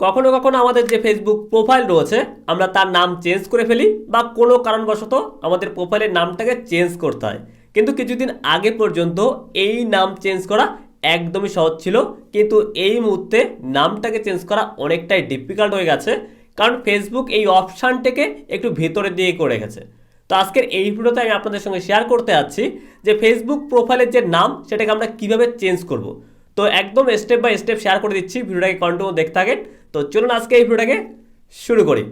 কখনো কখনো আমাদের যে ফেসবুক প্রোফাইল রয়েছে, আমরা তার নাম চেঞ্জ করে ফেলি বা কোনো কারণবশত আমাদের প্রোফাইলের নামটাকে চেঞ্জ করতে হয়। কিন্তু কিছুদিন আগে পর্যন্ত এই নাম চেঞ্জ করা একদমই সহজ ছিল। কিন্তু এই মুহূর্তে নামটাকে চেঞ্জ করা অনেকটাই ডিফিকাল্ট হয়ে গেছে। কারণ ফেসবুক এই অপশানটাকে একটু ভেতরে দিয়ে করে গেছে তো আজকের এই ভিডিওতে আমি আপনাদের সঙ্গে শেয়ার করতে যাচ্ছি যে ফেসবুক প্রোফাইলের যে নাম, সেটাকে আমরা কীভাবে চেঞ্জ করব। তো একদম স্টেপ বাই স্টেপ শেয়ার করে দিচ্ছি, ভিডিওটাকে কন্টিনিউ দেখতে থাকেন। তো চলুন আজকে এই ভিডিওটাকে শুরু করি।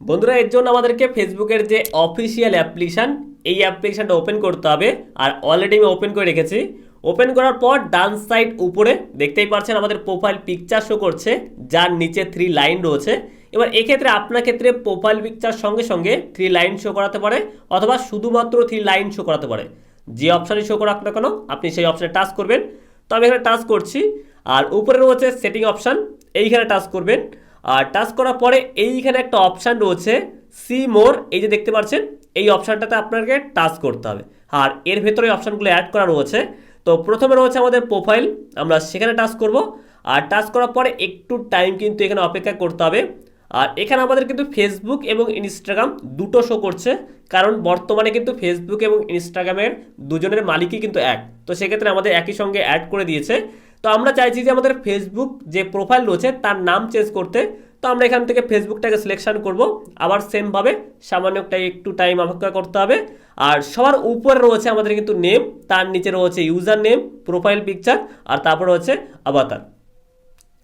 বন্ধুরা, এর জন্য আমাদেরকে ফেসবুকের যে অফিসিয়াল অ্যাপ্লিকেশান এই অ্যাপ্লিকেশানটা ওপেন করতে হবে। আর অলরেডি আমি ওপেন করে রেখেছি। ওপেন করার পর ডান সাইড উপরে দেখতেই পাচ্ছেন আমাদের প্রোফাইল পিকচার শো করছে, যার নিচে থ্রি লাইন রয়েছে। এবার এক্ষেত্রে আপনার ক্ষেত্রে প্রোফাইল পিকচার সঙ্গে সঙ্গে থ্রি লাইন শো করাতে পারে, অথবা শুধুমাত্র থ্রি লাইন শো করাতে পারে। যে অপশানই শো করাক না কেন, আপনি সেই অপশানে টাচ করবেন। তো আমি এখানে টাচ করছি। আর উপরে রয়েছে সেটিং অপশান এইখানে টাচ করবেন। আর টাচ করার পরে এইখানে একটা অপশান রয়েছে সি মোর এই যে দেখতে পাচ্ছেন, এই অপশানটাতে আপনাকে টাচ করতে হবে। আর এর ভেতরে অপশানগুলো অ্যাড করা রয়েছে। তো প্রথমে রয়েছে আমাদের প্রোফাইল আমরা সেখানে টাচ করব। আর টাচ করার পরে একটু টাইম কিন্তু এখানে অপেক্ষা করতে হবে। আর এখানে আমাদের কিন্তু ফেসবুক এবং ইনস্টাগ্রাম দুটো শো করছে, কারণ বর্তমানে কিন্তু ফেসবুক এবং ইনস্টাগ্রামের দুজনের মালিকই কিন্তু এক। তো সেক্ষেত্রে আমাদের একই সঙ্গে অ্যাড করে দিয়েছে। তো আমরা চাইছি যে আমাদের ফেসবুক যে প্রোফাইল রয়েছে তার নাম চেঞ্জ করতে। তো আমরা এখান থেকে ফেসবুকটাকে সিলেকশন করব। আবার সেমভাবে সামান্য একটা একটু টাইম অপেক্ষা করতে হবে। আর সবার উপরে রয়েছে আমাদের কিন্তু নেম তার নিচে রয়েছে ইউজার নেম প্রোফাইল পিকচার আর তারপর রয়েছে আবাতার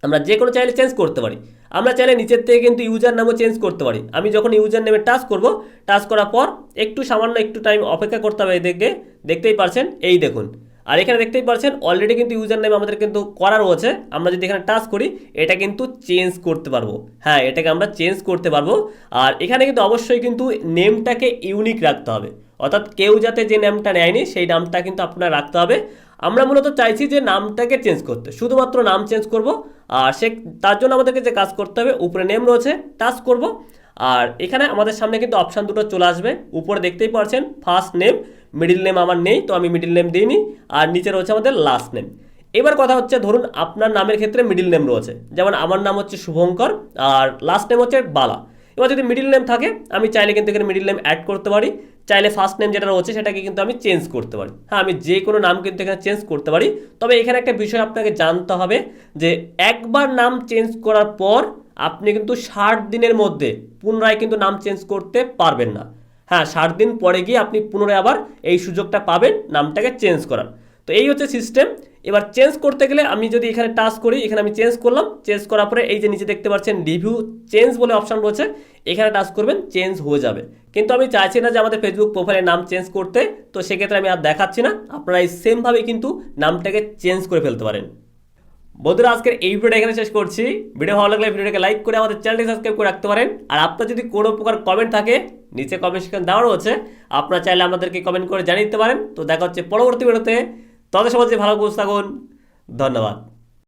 আমরা যে কোনো চাইলে চেঞ্জ করতে পারি। আমরা চাইলে নিচের থেকে কিন্তু ইউজার নামও চেঞ্জ করতে পারি। আমি যখন ইউজার নেমে টাচ করব টাচ করার পর একটু সামান্য একটু টাইম অপেক্ষা করতে হবে এদিকে দেখতেই পারছেন? এই দেখুন। আর এখানে দেখতেই পারছেন অলরেডি কিন্তু ইউজার নেম আমাদের কিন্তু করা রয়েছে আমরা যদি এখানে টাচ করি, এটা কিন্তু চেঞ্জ করতে পারব। হ্যাঁ এটাকে আমরা চেঞ্জ করতে পারব। আর এখানে কিন্তু অবশ্যই কিন্তু নেমটাকে ইউনিক রাখতে হবে। অর্থাৎ কেউ যাতে যে নামটা নেয়নি, সেই নামটা কিন্তু আপনার রাখতে হবে। আমরা মূলত চাইছি যে নামটাকে চেঞ্জ করতে। শুধুমাত্র নাম চেঞ্জ করব, আর সে, তার জন্য আমাদেরকে যে কাজ করতে হবে, উপরে নেম রয়েছে টাচ করব। আর এখানে আমাদের সামনে কিন্তু অপশান দুটো চলে আসবে। উপরে দেখতেই পারছেন ফার্স্ট নেম মিডিল নেম আমার নেই, তো আমি মিডিল নেম দিইনি। আর নিচে রয়েছে আমাদের লাস্ট নেম এবার কথা হচ্ছে, ধরুন আপনার নামের ক্ষেত্রে মিডিল নেম রয়েছে। যেমন আমার নাম হচ্ছে শুভঙ্কর, আর লাস্ট নেম হচ্ছে বালা। এবার যদি মিডিল নেম থাকে, আমি চাইলে কিন্তু এখানে মিডিল নেম অ্যাড করতে পারি। চাইলে ফার্স্ট নেম যেটা রয়েছে সেটাকে কিন্তু আমি চেঞ্জ করতে পারি। হ্যাঁ আমি যে কোনো নাম কিন্তু এখানে চেঞ্জ করতে পারি। তবে এখানে একটা বিষয় আপনাকে জানতে হবে যে একবার নাম চেঞ্জ করার পর আপনি কিন্তু ষাট দিনের মধ্যে পুনরায় কিন্তু নাম চেঞ্জ করতে পারবেন না। হ্যাঁ ষাট দিন পরে গিয়ে আপনি পুনরায় আবার এই সুযোগটা পাবেন নামটাকে চেঞ্জ করার। তো এই হচ্ছে সিস্টেম এবার চেঞ্জ করতে গেলে আমি যদি এখানে টাচ করি, এখানে আমি চেঞ্জ করলাম। চেঞ্জ করার পরে এই যে নিচে দেখতে পাচ্ছেন রিভিউ চেঞ্জ বলে অপশান রয়েছে। এখানে টাচ করবেন চেঞ্জ হয়ে যাবে। কিন্তু আমি চাইছি না যে আমাদের ফেসবুক প্রোফাইলের নাম চেঞ্জ করতে। তো সেক্ষেত্রে আমি আর দেখাচ্ছি না। আপনারা এই সেমভাবে কিন্তু নামটাকে চেঞ্জ করে ফেলতে পারেন। বন্ধুরা, আজকের এই ভিডিওটা এখানে শেষ করছি। ভিডিও ভালো লাগলে ভিডিওটাকে লাইক করে আমাদের চ্যানেলটি সাবস্ক্রাইব করে রাখতে পারেন। আর আপনার যদি কোনো প্রকার কমেন্ট থাকে, নিচে কমেন্ট সেখানে দেওয়া রয়েছে, আপনারা চাইলে আমাদেরকে কমেন্ট করে জানিয়ে দিতে পারেন। তো দেখা হচ্ছে পরবর্তী ভিডিওতে। তাদের সমাজে ভালো কোচ থাকুন ধন্যবাদ।